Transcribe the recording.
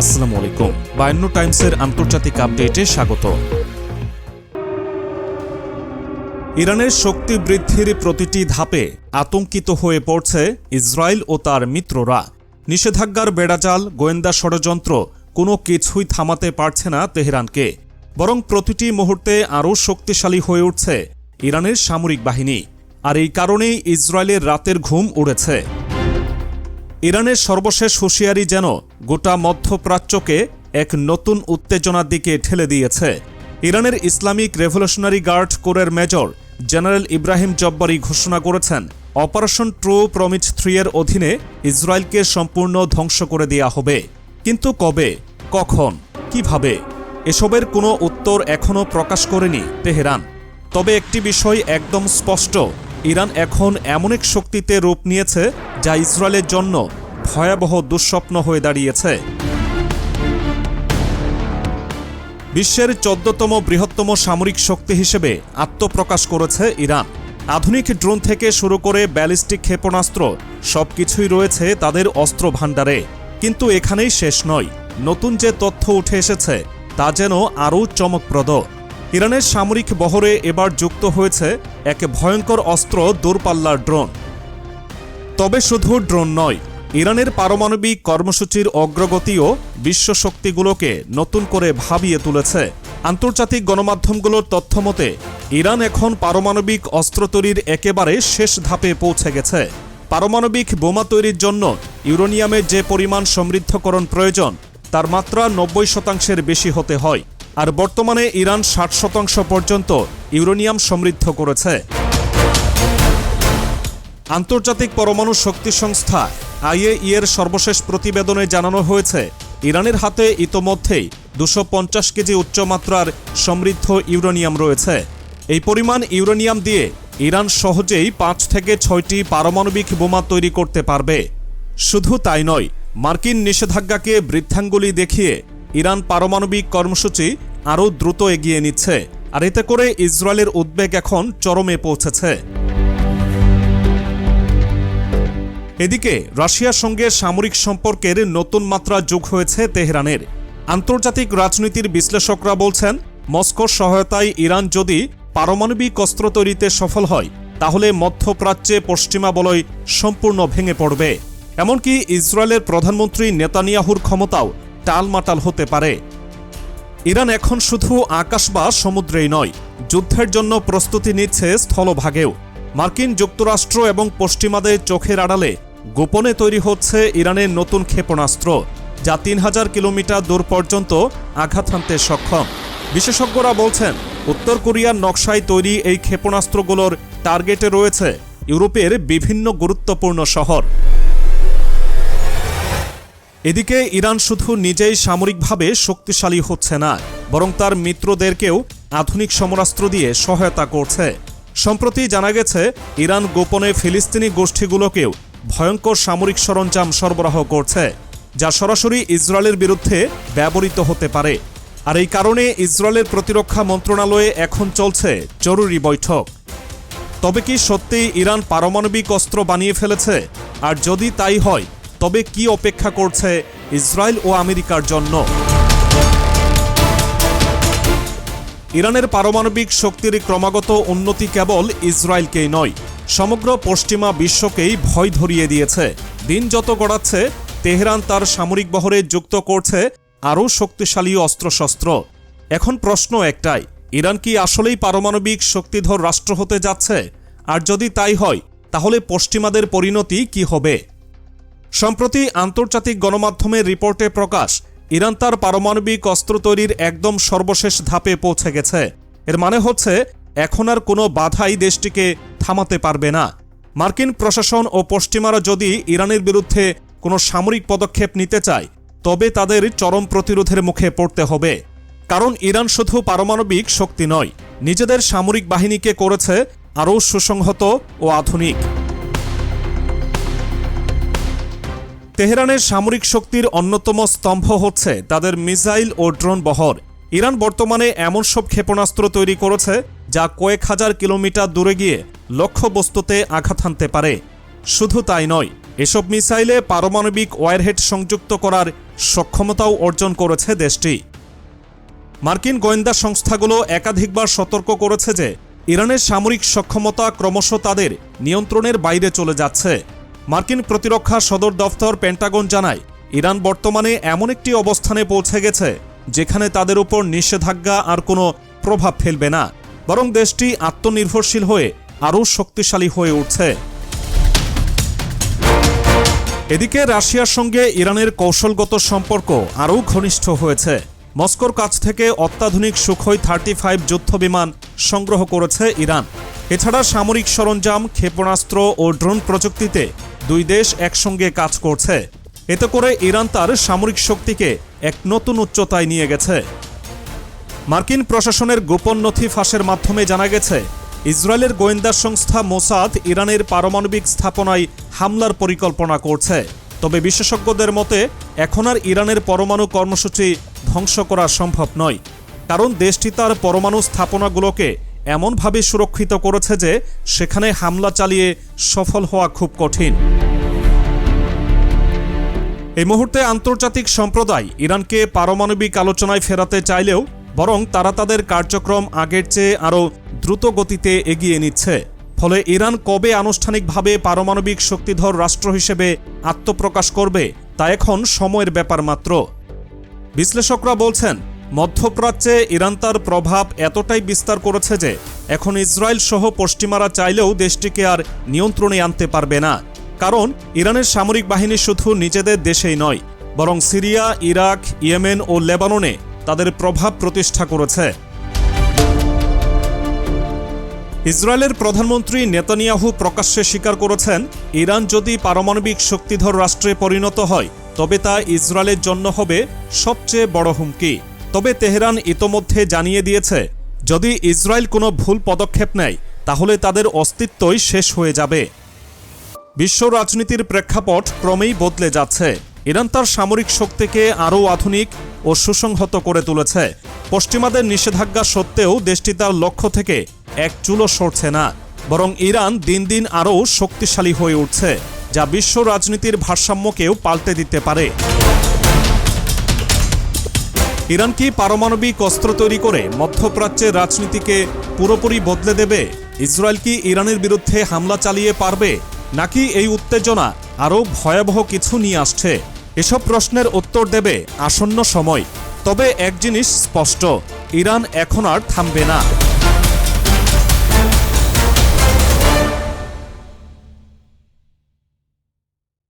আসসালামু আলাইকুম। বায়ান্ন টাইমসের আন্তর্জাতিক আপডেটে স্বাগত। ইরানের শক্তি বৃদ্ধির প্রতিটি ধাপে আতঙ্কিত হয়ে পড়ছে ইসরায়েল ও তার মিত্ররা। নিষেধাজ্ঞার বেড়াজাল, গোয়েন্দা ষড়যন্ত্র কোনো কিছুই থামাতে পারছে না তেহরানকে। বরং প্রতিটি মুহূর্তে আরও শক্তিশালী হয়ে উঠছে ইরানের সামরিক বাহিনী। আর এই কারণেই ইসরায়েলের রাতের ঘুম উড়েছে। ইরানের সর্বশেষ হুঁশিয়ারি যেন গোটা মধ্যপ্রাচ্যকে এক নতুন উত্তেজনার দিকে ঠেলে দিয়েছে। ইরানের ইসলামিক রেভলিউশনারি গার্ড কোরের মেজর জেনারেল ইব্রাহিম জব্বারি ঘোষণা করেছেন, অপারেশন ট্রু প্রমিজ থ্রি এর অধীনে ইসরায়েলকে সম্পূর্ণ ধ্বংস করে দেয়া হবে। কিন্তু কবে? কখন? কীভাবে? এসবের কোনো উত্তর এখনও প্রকাশ করেনি তেহরান। তবে একটি বিষয় একদম স্পষ্ট, ইরান এখন এমন এক শক্তিতে রূপ নিয়েছে যা ইসরায়েলের জন্য ভয়াবহ দুঃস্বপ্ন হয়ে দাঁড়িয়েছে। বিশ্বের চোদ্দতম বৃহত্তম সামরিক শক্তি হিসেবে আত্মপ্রকাশ করেছে ইরান। আধুনিক ড্রোন থেকে শুরু করে ব্যালিস্টিক ক্ষেপণাস্ত্র, সবকিছুই রয়েছে তাদের অস্ত্র ভাণ্ডারে। কিন্তু এখানেই শেষ নয়। নতুন যে তথ্য উঠে এসেছে, তা যেন আরও চমকপ্রদ। ইরানের সামরিক বহরে এবার যুক্ত হয়েছে এক ভয়ঙ্কর অস্ত্র দূরপাল্লার ড্রোন। তবে শুধু ড্রোন নয় ইরানের পারমাণবিক কর্মসূচির অগ্রগতিও বিশ্ব শক্তিগুলোকে নতুন করে ভাবিয়ে তুলেছে। আন্তর্জাতিক গণমাধ্যমগুলোর তথ্যমতে ইরান এখন পারমাণবিক অস্ত্র তৈরির একেবারে শেষ ধাপে পৌঁছে গেছে। পারমাণবিক বোমা তৈরির জন্য ইউরেনিয়ামের যে পরিমাণ সমৃদ্ধকরণ প্রয়োজন, তার মাত্রা নব্বই শতাংশের বেশি হতে হয়। আর বর্তমানে ইরান ষাট শতাংশ পর্যন্ত ইউরেনিয়াম সমৃদ্ধ করেছে। আন্তর্জাতিক পরমাণু শক্তি সংস্থা আইএই এর সর্বশেষ প্রতিবেদনে জানানো হয়েছে, ইরানের হাতে ইতোমধ্যেই দুশো পঞ্চাশ কেজি উচ্চমাত্রার সমৃদ্ধ ইউরেনিয়াম রয়েছে। এই পরিমাণ ইউরেনিয়াম দিয়ে ইরান সহজেই পাঁচ থেকে ছয়টি পারমাণবিক বোমা তৈরি করতে পারবে। শুধু তাই নয়, মার্কিন নিষেধাজ্ঞাকে বৃদ্ধাঙ্গুলি দেখিয়ে ইরান পারমাণবিক কর্মসূচি আরও দ্রুত এগিয়ে নিচ্ছে, আর এতে করে ইসরায়েলের উদ্বেগ এখন চরমে পৌঁছেছে। এদিকে, রাশিয়ার সঙ্গে সামরিক সম্পর্কের নতুন মাত্রা যোগ হয়েছে তেহরানের। আন্তর্জাতিক রাজনীতির বিশ্লেষকরা বলছেন, মস্কোর সহায়তায় ইরান যদি পারমাণবিক অস্ত্র তৈরিতে সফল হয়, তাহলে মধ্যপ্রাচ্যে পশ্চিমা বলয় সম্পূর্ণ ভেঙে পড়বে। এমনকি ইসরায়েলের প্রধানমন্ত্রী নেতানিয়াহুর ক্ষমতাও টালমাটাল হতে পারে। ইরান এখন শুধু আকাশ বা সমুদ্রেই নয়, যুদ্ধের জন্য প্রস্তুতি নিচ্ছে স্থলভাগেও। মার্কিন যুক্তরাষ্ট্র এবং পশ্চিমাদের চোখের আড়ালে গোপনে তৈরি হচ্ছে ইরানের নতুন ক্ষেপণাস্ত্র, যা তিন হাজার কিলোমিটার দূর পর্যন্ত আঘাত হানতে সক্ষম। বিশেষজ্ঞরা বলছেন, উত্তর কোরিয়ার নকশায় তৈরি এই ক্ষেপণাস্ত্রগুলোর টার্গেটে রয়েছে ইউরোপের বিভিন্ন গুরুত্বপূর্ণ শহর। এদিকে ইরান শুধু নিজেই সামরিকভাবে শক্তিশালী হচ্ছে না, বরং তার মিত্রদেরকেও আধুনিক সমরাস্ত্র দিয়ে সহায়তা করছে। সম্প্রতি জানা গেছে, ইরান গোপনে ফিলিস্তিনি গোষ্ঠীগুলোকেও ভয়ঙ্কর সামরিক সরঞ্জাম সরবরাহ করছে, যা সরাসরি ইসরায়েলের বিরুদ্ধে ব্যবহৃত হতে পারে। আর এই কারণে ইসরায়েলের প্রতিরক্ষা মন্ত্রণালয়ে এখন চলছে জরুরি বৈঠক। তবে কি সত্যিই ইরান পারমাণবিক অস্ত্র বানিয়ে ফেলেছে? আর যদি তাই হয়, তবে কি অপেক্ষা করছে ইসরায়েল ও আমেরিকার জন্য? ইরানের পারমাণবিক শক্তির ক্রমাগত উন্নতি কেবল ইসরায়েলকেই নয় সমগ্র পশ্চিমা বিশ্বকেই ভয় ধরিয়ে দিয়েছে। দিন যত গড়াচ্ছে, তেহরান তার সামরিক বহরে যুক্ত করছে আরও শক্তিশালী অস্ত্রশস্ত্র। এখন প্রশ্ন একটাই, ইরান কি আসলেই পারমাণবিক শক্তিধর রাষ্ট্র হতে যাচ্ছে? আর যদি তাই হয়, তাহলে পশ্চিমাদের পরিণতি কি হবে? সম্প্রতি আন্তর্জাতিক গণমাধ্যমের রিপোর্টে প্রকাশ, ইরান তার পারমাণবিক অস্ত্র তৈরির একদম সর্বশেষ ধাপে পৌঁছে গেছে। এর মানে হচ্ছে, এখন আর কোনো বাধাই দেশটিকে থামাতে পারবে না। মার্কিন প্রশাসন ও পশ্চিমারা যদি ইরানের বিরুদ্ধে কোনো সামরিক পদক্ষেপ নিতে চায়, তবে তাদের চরম প্রতিরোধের মুখে পড়তে হবে। কারণ ইরান শুধু পারমাণবিক শক্তি নয়, নিজেদের সামরিক বাহিনীকে করেছে আরও সুসংহত ও আধুনিক। তেহরানের সামরিক শক্তির অন্যতম স্তম্ভ হচ্ছে তাদের মিসাইল ও ড্রোন বহর। ইরান বর্তমানে এমন সব ক্ষেপণাস্ত্র তৈরি করেছে যা কয়েক হাজার কিলোমিটার দূরে গিয়ে লক্ষ্যবস্তুতে আঘাত হানতে পারে। শুধু তাই নয়, এসব মিসাইলে পারমাণবিক ওয়ারহেড সংযুক্ত করার সক্ষমতাও অর্জন করেছে দেশটি। মার্কিন গোয়েন্দা সংস্থাগুলো একাধিকবার সতর্ক করেছে যে ইরানের সামরিক সক্ষমতা ক্রমশ তাদের নিয়ন্ত্রণের বাইরে চলে যাচ্ছে। মার্কিন প্রতিরক্ষা সদর দফতর পেন্টাগন জানায়, ইরান বর্তমানে এমন একটি অবস্থানে পৌঁছে গেছে, যেখানে তাদের উপর নিষেধাজ্ঞা আর কোনো প্রভাব ফেলবে না। বরং দেশটি আত্মনির্ভরশীল হয়ে আরও শক্তিশালী হয়ে উঠছে। এদিকে রাশিয়ার সঙ্গে ইরানের কৌশলগত সম্পর্ক আরও ঘনিষ্ঠ হয়েছে। মস্কোর কাছ থেকে অত্যাধুনিক সুখই থার্টি ফাইভ যুদ্ধবিমান সংগ্রহ করেছে ইরান। এছাড়া সামরিক সরঞ্জাম, ক্ষেপণাস্ত্র ও ড্রোন প্রযুক্তিতে দুই দেশ একসঙ্গে কাজ করছে। এতে করে ইরান তার সামরিক শক্তিকে এক নতুন উচ্চতায় নিয়ে গেছে। মার্কিন প্রশাসনের গোপন নথি ফাঁসের মাধ্যমে জানা গেছে, ইসরায়েলের গোয়েন্দা সংস্থা মোসাদ ইরানের পারমাণবিক স্থাপনায় হামলার পরিকল্পনা করছে। তবে বিশেষজ্ঞদের মতে, এখন আর ইরানের পরমাণু কর্মসূচি ধ্বংস করা সম্ভব নয়। কারণ দেশটি তার পরমাণু স্থাপনাগুলোকে এমনভাবে সুরক্ষিত করেছে যে, সেখানে হামলা চালিয়ে সফল হওয়া খুব কঠিন। এই মুহূর্তে আন্তর্জাতিক সম্প্রদায় ইরানকে পারমাণবিক আলোচনায় ফেরাতে চাইলেও বরং তারা তাদের কার্যক্রম আগের চেয়ে আরও দ্রুত গতিতে এগিয়ে নিচ্ছে। ফলে ইরান কবে আনুষ্ঠানিকভাবে পারমাণবিক শক্তিধর রাষ্ট্র হিসেবে আত্মপ্রকাশ করবে, তা এখন সময়ের ব্যাপার মাত্র। বিশ্লেষকরা বলছেন, মধ্যপ্রাচ্যে ইরান তার প্রভাব এতটাই বিস্তার করেছে যে এখন ইসরায়েল সহ পশ্চিমারা চাইলেও দেশটিকে আর নিয়ন্ত্রণে আনতে পারবে না। কারণ ইরানের সামরিক বাহিনী শুধু নিজেদের দেশেই নয়, বরং সিরিয়া, ইরাক, ইয়েমেন ও লেবাননে তাদের প্রভাব প্রতিষ্ঠা করেছে। ইসরায়েলের প্রধানমন্ত্রী নেতানিয়াহু প্রকাশ্যে স্বীকার করেছেন, ইরান যদি পারমাণবিক শক্তিধর রাষ্ট্রে পরিণত হয়, তবে তা ইসরায়েলের জন্য হবে সবচেয়ে বড় হুমকি। তবে তেহরান ইতোমধ্যে জানিয়ে দিয়েছে, যদি ইসরায়েল কোনো ভুল পদক্ষেপ নেয়, তাহলে তাদের অস্তিত্বই শেষ হয়ে যাবে। বিশ্ব রাজনীতির প্রেক্ষাপট ক্রমেই বদলে যাচ্ছে। ইরান তার সামরিক শক্তিকে আরও আধুনিক ও সুসংহত করে তুলেছে। পশ্চিমাদের নিষেধাজ্ঞা সত্ত্বেও দেশটি তার লক্ষ্য থেকে এক চুলো সরছে না। বরং ইরান দিন দিন আরও শক্তিশালী হয়ে উঠছে, যা বিশ্ব রাজনীতির ভারসাম্যকেও পাল্টে দিতে পারে। ইরান কি পারমাণবিক অস্ত্র তৈরি করে মধ্যপ্রাচ্যের রাজনীতিকে পুরোপুরি বদলে দেবে? ইসরায়েল কি ইরানের বিরুদ্ধে হামলা চালিয়ে পারবে? নাকি এই উত্তেজনা আরও ভয়াবহ কিছু নিয়ে আসছে? এসব প্রশ্নের উত্তর দেবে আসন্ন সময়। তবে এক জিনিস স্পষ্ট, ইরান এখন আর থামবে না।